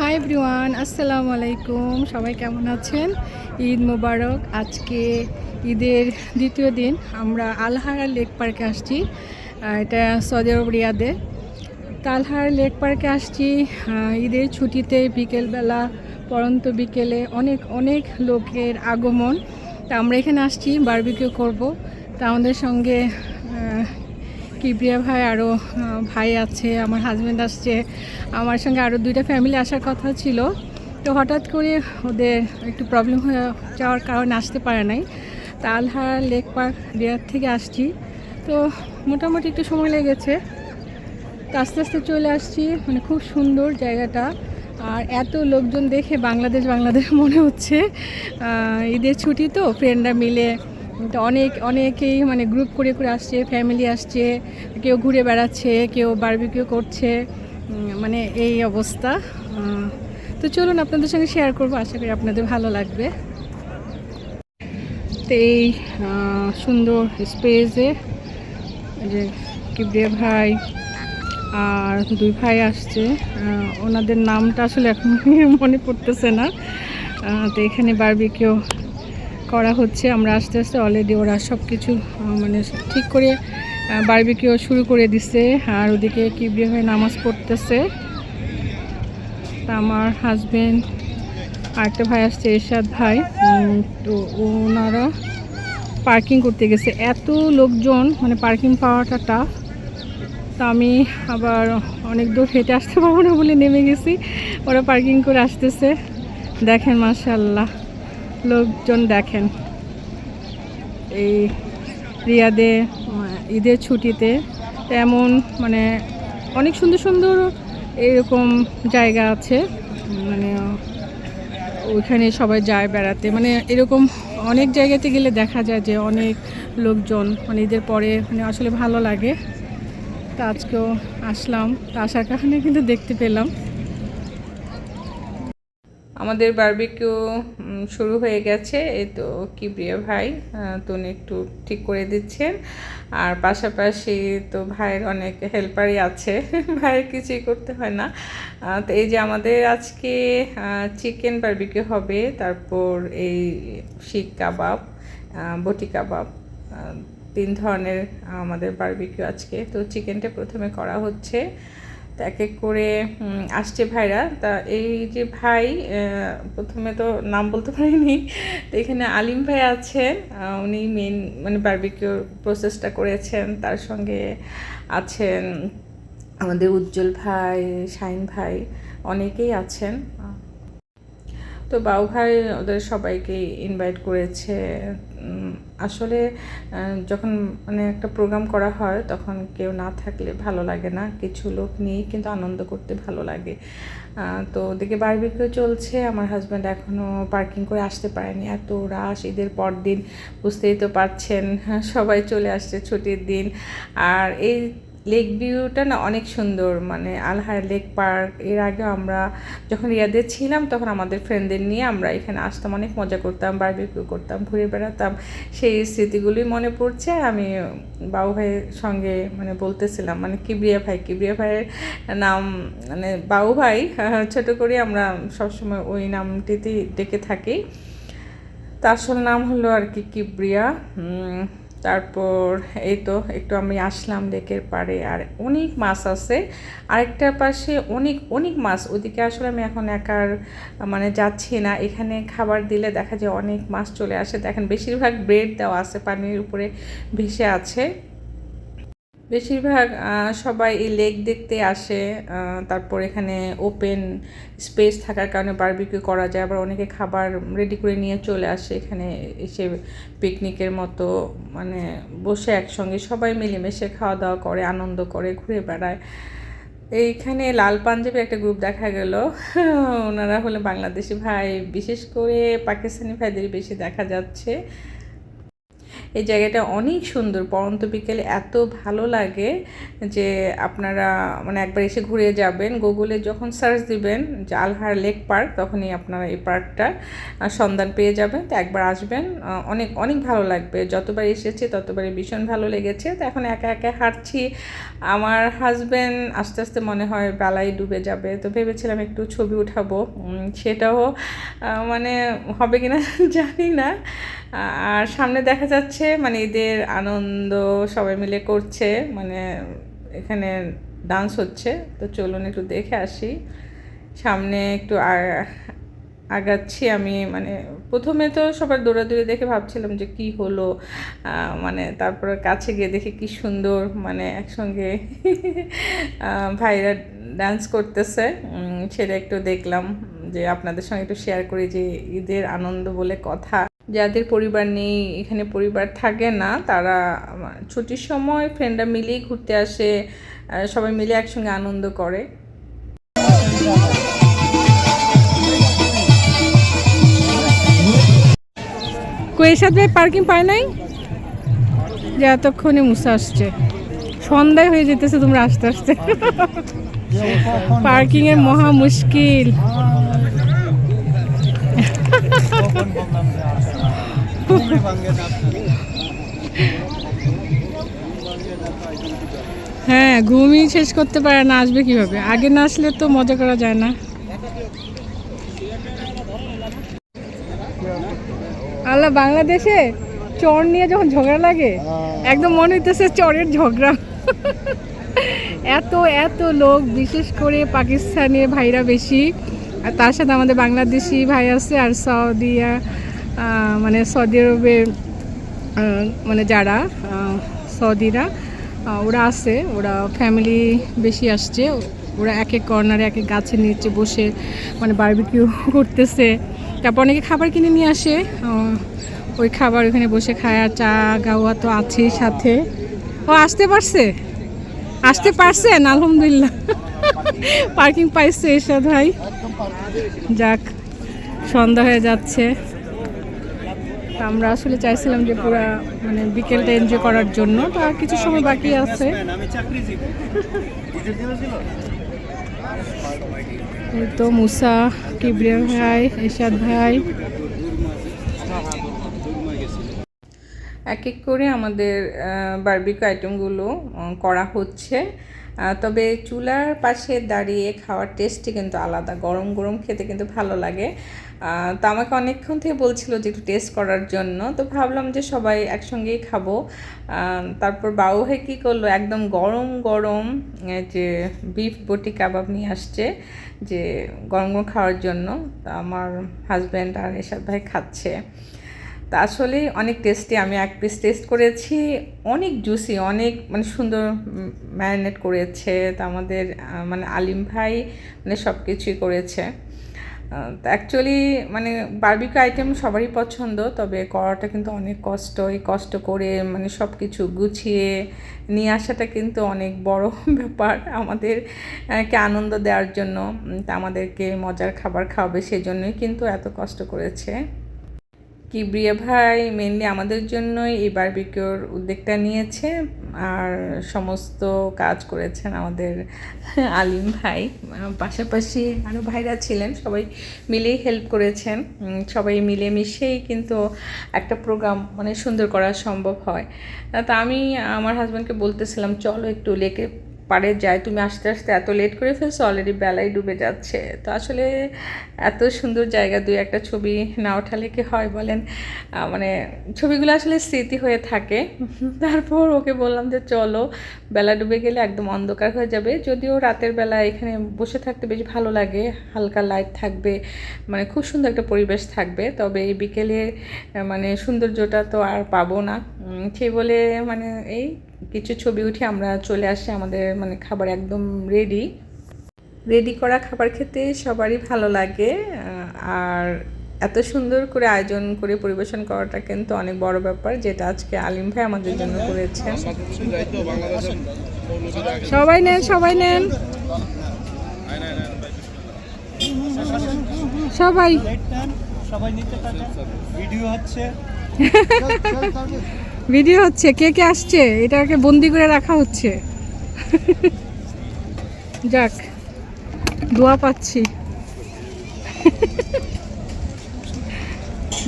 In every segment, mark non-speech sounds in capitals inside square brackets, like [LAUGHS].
High ব্রিওয়ান আসসালামু আলাইকুম সবাই কেমন আছেন? ঈদ মোবারক। আজকে ঈদের দ্বিতীয় দিন। আমরা আলহারা লেক পার্কে আসছি। এটা সৌদি আরব রিয়াদে। তালহার লেক পার্কে আসছি। ঈদের ছুটিতে বিকেলবেলা, পরন্ত বিকেলে অনেক অনেক লোকের আগমন। তা আমরা এখানে আসছি বারবিকিউ করব। তা আমাদের সঙ্গে কিবরিয়া ভাই আরও ভাই আছে, আমার হাজব্যান্ড আসছে। আমার সঙ্গে আরও দুইটা ফ্যামিলি আসার কথা ছিল। তো হঠাৎ করে ওদের একটু প্রবলেম হয়ে যাওয়ার কারণে আসতে পারে নাই। তা আলহার লেক পার্ক রিয়াদ থেকে আসছি। তো মোটামুটি একটু সময় লেগেছে। তো আস্তে আস্তে চলে আসছি। মানে খুব সুন্দর জায়গাটা। আর এত লোকজন দেখে বাংলাদেশ বাংলাদেশ মনে হচ্ছে। ঈদের ছুটি তো ফ্রেন্ডরা মিলে তো অনেক, অনেকেই মানে গ্রুপ করে করে আসছে ফ্যামিলি আসছে, কেউ ঘুরে বেড়াচ্ছে, কেউ বারবিকিউ করছে মানে এই অবস্থা। তো চলুন আপনাদের সঙ্গে শেয়ার করব, আশা করি আপনাদের ভালো লাগবে। তো এই সুন্দর স্পেসে যে কিবরিয়া ভাই আর দুই ভাই আসছে। ওনাদের নামটা আসলে এখন [LAUGHS] মনে পড়তেছে না। তো এখানে বারবিকিউ করা হচ্ছে। আমরা আস্তে আস্তে অলরেডি ওরা সব কিছু মানে ঠিক করে বারবিকিউ শুরু করে দিছে। আর ওদিকে কিবরিয়া ভাই নামাজ পড়তেছে। আমার হাজবেন্ড আরেকটা ভাই আসছে, এরশাদ ভাই। তো ওনারা পার্কিং করতে গেছে। এত লোকজন মানে পার্কিং পাওয়াটা টাফ তো আমি আবার অনেক দূর হেঁটে আসতে পারব না বলে নেমে গেছি। ওরা পার্কিং করে আসতেছে। দেখেন মাশাল্লাহ লোকজন দেখেন। এই রিয়াদে, ঈদের ছুটিতে তেমন মানে অনেক সুন্দর সুন্দর এরকম জায়গা আছে। মানে ওইখানে সবাই যায় বেড়াতে। মানে এরকম অনেক জায়গাতে গেলে দেখা যায় যে অনেক লোকজন মানে ঈদের পরে মানে আসলে ভালো লাগে। তো আজকেও আসলাম। তা আসার কারণে কিন্তু দেখতে পেলাম। আমাদের বারবিকিউ শুরু হয়ে গেছে। এই তো কি কিবরিয়া ভাই আহ, তো উনি একটু ঠিক করে দিচ্ছেন। আর পাশাপাশি তো ভাইয়ের অনেক হেল্পারই আছে। [LAUGHS] ভাইয়ের কিছুই করতে হয় না। তো এই যে আমাদের আজকে চিকেন বারবিকিউ হবে তারপর এই শিক কাবাব বটি কাবাব তিন ধরনের আমাদের বারবিকিউ আজকে। তো চিকেনটা প্রথমে করা হচ্ছে। তো এক এক করে আসছে ভাইরা। তা এই যে ভাই প্রথমে তো নাম বলতে পারিনি, তো এখানে আলিম ভাই আছেন উনি মেন মানে বারবিকিউর প্রসেসটা করেছেন, তার সঙ্গে আছেন আমাদের উজ্জ্বল ভাই, শাইন ভাই, অনেকেই আছেন। তো বাউ ভাই ওদের সবাইকে ইনভাইট করেছে আসলে যখন মানে একটা প্রোগ্রাম করা হয়, তখন কেউ না থাকলে ভালো লাগে না। কিছু লোক নিয়েই কিন্তু আনন্দ করতে ভালো লাগে। তো ওদিকে বারবিকিউ চলছে। আমার হাজব্যান্ড এখনও পার্কিং করে আসতে পারেনি। এত রাশ ঈদের পর দিন বুঝতেই তো পারছেন, [LAUGHS] সবাই চলে আসছে ছুটির দিন। আর এই লেক ভিউটা না অনেক সুন্দর মানে আলহার লেক পার্কের আগে আমরা যখন রিয়াদে ছিলাম তখন আমাদের ফ্রেন্ডদের নিয়ে আমরা এখানে আসতাম, অনেক মজা করতাম বারবিকিউ করতাম, ঘুরে বেড়াতাম। সেই স্মৃতিগুলি মনে পড়ছে, আমি বাবু ভাইয়ের সঙ্গে মানে বলতেছিলাম মানে কিবরিয়া ভাই, কিবরিয়া ভাইয়ের নাম মানে বাবু ভাই, [LAUGHS] ছোটো করে আমরা সবসময় ওই নামটিতেই ডেকে থাকি। তার আসল নাম হলো আর কি কিবরিয়া তারপর এই তো একটু আমি আসলাম লেকের পাড়ে, আর অনেক মাছ আছে। আরেকটার পাশে অনেক অনেক মাছ, ওদিকে আসলে আমি এখন একার মানে যাচ্ছি না। এখানে খাবার দিলে দেখা যায় অনেক মাছ চলে আসে। দেখেন, বেশিরভাগ ব্রেড দেওয়া আছে, পানির উপরে ভেসে আছে। বেশিরভাগ সবাই এই লেক দেখতে আসে তারপর এখানে ওপেন স্পেস থাকার কারণে বারবিকিউ করা যায়, আবার অনেকে খাবার রেডি করে নিয়ে চলে আসে এখানে এসে পিকনিকের মতো মানে বসে একসঙ্গে সবাই মিলেমিশে খাওয়া দাওয়া করে, আনন্দ করে, ঘুরে বেড়ায়। এইখানে লাল পাঞ্জাবের একটা গ্রুপ দেখা গেল, ওনারা হলো বাংলাদেশি ভাই, বিশেষ করে পাকিস্তানি ভাইদের বেশি দেখা যাচ্ছে। এই জায়গাটা অনেক সুন্দর। পরন্ত বিকেলে এত ভালো লাগে যে আপনারা মানে একবার এসে ঘুরে যাবেন। গুগলে যখন সার্চ দিবেন যে আলহার লেক পার্ক তখনই আপনারা এই পার্কটার সন্ধান পেয়ে যাবেন। তো একবার আসবেন অনেক অনেক ভালো লাগবে। যতবার এসেছি, ততবারই ভীষণ ভালো লেগেছে। তো এখন একা একা হাঁটছি। আমার হাজব্যান্ড আস্তে আস্তে মনে হয় বেলায় ডুবে যাবে। তো ভেবেছিলাম একটু ছবি উঠাবো। সেটাও মানে হবে কিনা [LAUGHS] জানি না। আর সামনে দেখা যাচ্ছে মানে ঈদের আনন্দ সবাই মিলে করছে মানে এখানে ডান্স হচ্ছে। তো চলুন একটু দেখে আসি। সামনে একটু আগাচ্ছি আমি মানে প্রথমে তো সবার দৌড়াদৌড়ি দেখে ভাবছিলাম যে কি হলো মানে তারপরে কাছে গিয়ে দেখি কি সুন্দর মানে একসঙ্গে ভাইরা ডান্স করতেছে। সেটা একটু দেখলাম যে আপনাদের সঙ্গে একটু শেয়ার করি যে ঈদের আনন্দ বলে কথা। যাদের পরিবার নেই এখানে পরিবার থাকে না তারা ছুটির সময় ফ্রেন্ডরা মিলেই ঘুরতে আসে সবাই মিলে একসঙ্গে আনন্দ করে। কুয়েশাদ ভাই পার্কিং পায় নাই? যে এতক্ষণে মুসা আসছে। সন্ধ্যায় হয়ে যেতেছে তোমরা আস্তে আস্তে। পার্কিং এর মহা মুশকিল। হ্যাঁ ঘুমই শেষ করতে পারে না, আসবে কীভাবে? আগে না আসলে তো মজা করা যায় না। আল্লাহ, বাংলাদেশে চর নিয়ে যখন ঝগড়া লাগে, একদম মনে হইতেছে চরের ঝগড়া। এত এত লোক, বিশেষ করে পাকিস্তানি ভাইরা বেশি। আর তার সাথে আমাদের বাংলাদেশি ভাই আছে, আর সৌদিয়া মানে সৌদি আরবে মানে যারা সৌদিরা ওরা আছে, ওরা ফ্যামিলি বেশি আসছে, ওরা এক এক কর্নারে এক এক গাছের নিচে বসে মানে বারবিকিউ করতেছে। তারপর অনেকে খাবার কিনে নিয়ে আসে ওই খাবার ওখানে বসে খায়, আর চা গাওয়া তো আছেই সাথে। ও, আসতে পারছে? আসতে পারছেন আলহামদুলিল্লাহ। [LAUGHS] পার্কিং পাইছে এরশাদ ভাই। যাক, সন্ধ্যা হয়ে যাচ্ছে। আমরা আসলে চাইছিলাম যে পুরো মানে বিকেলটা এনজয় করার জন্য। তো আর কিছু সময় বাকি আছে। তো মুসা কিবরিয়া ভাই, এরশাদ ভাই। এক এক করে আমাদের বার্বিক আইটেমগুলো করা হচ্ছে। তবে চুলার পাশে দাঁড়িয়ে খাওয়ার টেস্টই কিন্তু আলাদা। গরম গরম খেতে কিন্তু ভালো লাগে। তো আমাকে অনেকক্ষণ থেকে বলছিল যে একটু টেস্ট করার জন্য। তো ভাবলাম যে সবাই একসঙ্গেই খাব। তারপর বাবু হয়ে কী করল? একদম গরম গরম যে বিফ বটি কাবাব নিয়ে আসছে যে গরম গরম খাওয়ার জন্য। আমার হাজব্যান্ড আর এসব ভাই খাচ্ছে। তা আসলে অনেক টেস্টি আমি এক পিস টেস্ট করেছি অনেক জুসি অনেক মানে সুন্দর ম্যারিনেট করেছে তা আমাদের মানে আলিম ভাই মানে সব কিছুই করেছে অ্যাকচুয়ালি মানে বার্বিকিউ আইটেম সবারই পছন্দ তবে করাটা কিন্তু অনেক কষ্ট এই কষ্ট করে মানে সব কিছু গুছিয়ে নিয়ে আসাটা কিন্তু অনেক বড় [LAUGHS] ব্যাপার আমাদের আহ, কে আনন্দ দেওয়ার জন্য। তা আমাদেরকে মজার খাবার খাওয়াবে সেই জন্যই কিন্তু এত কষ্ট করেছে। কিবরিয়া ভাই? মেনলি আমাদের জন্যই এই বারবিকিউর উদ্যোগটা নিয়েছে। আর সমস্ত কাজ করেছেন আমাদের আলিম ভাই। পাশাপাশি আরও ভাইরা ছিলেন, সবাই মিলেই হেল্প করেছেন। সবাই মিলেমিশেই কিন্তু একটা প্রোগ্রাম মানে সুন্দর করা সম্ভব হয়। তা আমি আমার হাজব্যান্ডকে বলতেছিলাম, চলো একটু লেকে পারে যায়, তুমি আস্তে আস্তে এত লেট করে ফেলছো অলরেডি বেলায় ডুবে যাচ্ছে। তো আসলে এত সুন্দর জায়গা দুই একটা ছবি না ওঠালে কি হয় বলেন? মানে ছবিগুলো আসলে স্মৃতি হয়ে থাকে। তারপর ওকে বললাম যে, চলো, বেলা ডুবে গেলে একদম অন্ধকার হয়ে যাবে। যদিও রাতের বেলা এখানে বসে থাকতে বেশ ভালো লাগে, হালকা লাইট থাকবে মানে খুব সুন্দর একটা পরিবেশ থাকবে। তবে এই বিকেলে মানে সৌন্দর্যটা তো আর পাবো না। সেই বলে মানে এই কিছু ছবি উঠে আমরা চলে আসি আমাদের মানে খাবার একদম রেডি রেডি করা খাবার খেতে সবারই ভালো লাগে আর এত সুন্দর করে আয়োজন করে পরিবেশন করাটা কিন্তু অনেক বড় ব্যাপার যেটা আজকে আলিম ভাই আমাদের জন্য করেছেন। সবাই নেন সবাই নেন। সবাই। সবাই নিতে ভিডিও [LAUGHS] হচ্ছে। [LAUGHS] ভিডিও হচ্ছে, কে কে আসছে? এটাকে বন্দি করে রাখা হচ্ছে। যাক, দোয়া পাচ্ছি।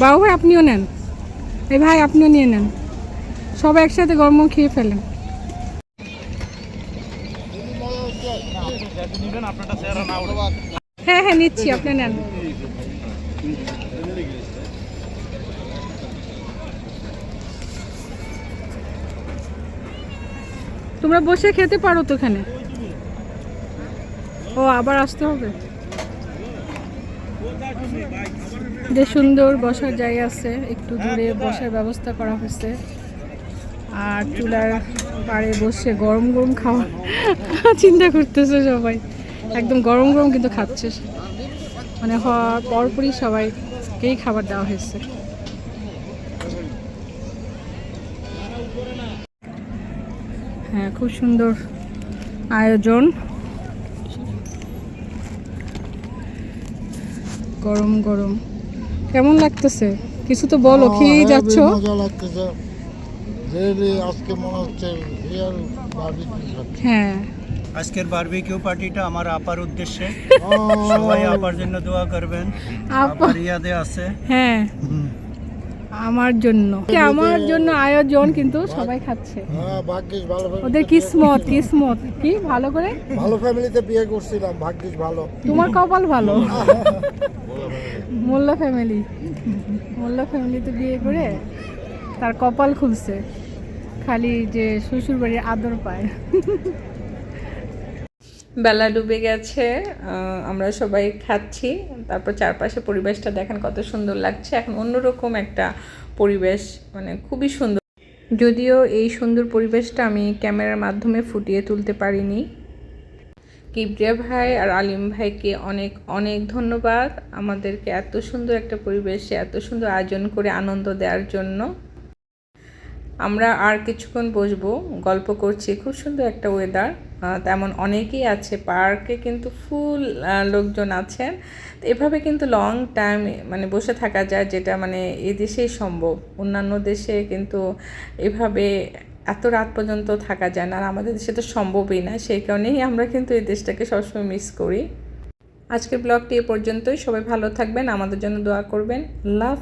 বাবু ভাই আপনিও নেন। এই ভাই, আপনিও নিয়ে নেন। সবাই একসাথে গরম খেয়ে ফেলেন। হ্যাঁ হ্যাঁ নিচ্ছি, আপনি নেন। তোমরা বসে খেতে পারো তো এখানে। ও, আবার আসতে হবে। যে সুন্দর বসার জায়গা আছে, একটু দূরে বসার ব্যবস্থা করা হয়েছে। আর চুলার পাড়ে বসে গরম গরম খাওয়া [LAUGHS] চিন্তা করতেছে সবাই। একদম গরম গরম কিন্তু খাচ্ছে মানে হওয়ার পরপরই সবাইকেই খাবার দেওয়া হয়েছে। খুব সুন্দর আয়োজন। গরম গরম। কেমন লাগতেছে? কিছু তো বলো খেয়েই যাচ্ছ? মজা লাগতেছে। রিয়েলি আজকে মনে হচ্ছে হ্যাঁ। আজকের বারবিকিউ পার্টিটা আমার আপার উদ্দেশ্যে। [LAUGHS] সবাই আপার জন্য দোয়া করবেন। আপা আপার ইয়াদে আছে। হ্যাঁ। আমার জন্য। আমার জন্য আয়োজন কিন্তু সবাই খাচ্ছে। হ্যাঁ ওদের কিসমত কিসমত। কি? ভালো করে? ভালো ফ্যামিলিতে বিয়ে করছিলাম ভাগ্যিস ভালো। তোমার কপাল ভালো? [LAUGHS] মোল্লা ফ্যামিলি মোল্লা ফ্যামিলিতে বিয়ে করে তার কপাল খুলছে। খালি যে শ্বশুর বাড়ির আদর পায়। [LAUGHS] বেলা ডুবে গেছে আমরা সবাই খাচ্ছি, তারপর চারপাশে পরিবেশটা দেখেন কত সুন্দর লাগছে। এখন অন্যরকম একটা পরিবেশ মানে খুবই সুন্দর। যদিও এই সুন্দর পরিবেশটা আমি ক্যামেরার মাধ্যমে ফুটিয়ে তুলতে পারিনি। কিবরিয়া ভাই আর আলিম ভাইকে অনেক অনেক ধন্যবাদ আমাদেরকে এত সুন্দর একটা পরিবেশে, এত সুন্দর আয়োজন করে আনন্দ দেওয়ার জন্য। আমরা আর কিছুক্ষণ বসবো, গল্প করছি। খুব সুন্দর একটা ওয়েদার তেমন অনেকেই আছে। পার্কে কিন্তু ফুল লোকজন আছেন। তো এভাবে কিন্তু লং টাইম মানে বসে থাকা যায়, যেটা মানে এই দেশেই সম্ভব। অন্যান্য দেশে কিন্তু এভাবে এত রাত পর্যন্ত থাকা যায় না। আর আমাদের দেশে তো সম্ভবই না। সেই কারণেই আমরা কিন্তু এই দেশটাকে সবসময় মিস করি। আজকের ব্লগটি এ পর্যন্তই। সবাই ভালো থাকবেন। আমাদের জন্য দোয়া করবেন। আল্লাহ